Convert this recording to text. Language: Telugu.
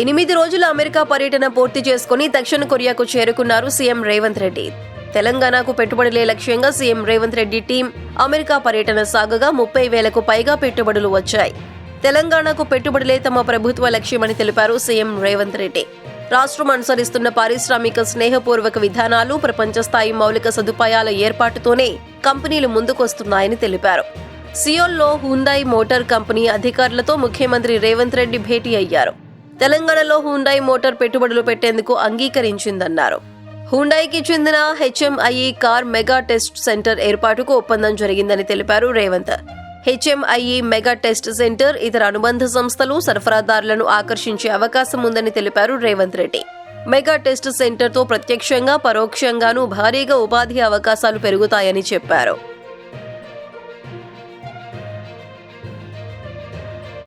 ఎనిమిది రోజుల అమెరికా పర్యటన పూర్తి చేసుకుని దక్షిణ కొరియాకు చేరుకున్నారు సీఎం రేవంత్ రెడ్డి. తెలంగాణకు పెట్టుబడులే లక్ష్యంగా CM Revanth Reddy team America పర్యటన సాగగా ముప్పై వేలకు పైగా పెట్టుబడులు వచ్చాయి. తెలంగాణకు పెట్టుబడులే తమ ప్రభుత్వ లక్ష్యమని తెలిపారు సీఎం రేవంత్ రెడ్డి. రాష్ట్రం అనుసరిస్తున్న పారిశ్రామిక స్నేహపూర్వక విధానాలు ప్రపంచ స్థాయి మౌలిక సదుపాయాల ఏర్పాటుతోనే కంపెనీలు ముందుకొస్తున్నాయని తెలిపారు. సియోల్లో హుందాయ్ మోటార్ కంపెనీ అధికారులతో ముఖ్యమంత్రి రేవంత్ రెడ్డి భేటీ అయ్యారు. తెలంగాణలో హుండాయ్ మోటార్ పెట్టుబడులు పెట్టేందుకు అంగీకరించిందన్నారు. హుండాయ్కి చెందిన HMIE car mega test centre ఏర్పాటుకు ఒప్పందం జరిగిందని తెలిపారు Revanth. HMIE mega test centre ఇతర అనుబంధ సంస్థలు సరఫరాదారులను ఆకర్షించే అవకాశం ఉందని తెలిపారు రేవంత్ రెడ్డి. మెగా టెస్ట్ సెంటర్తో ప్రత్యక్షంగా పరోక్షంగానూ భారీగా ఉపాధి అవకాశాలు పెరుగుతాయని చెప్పారు.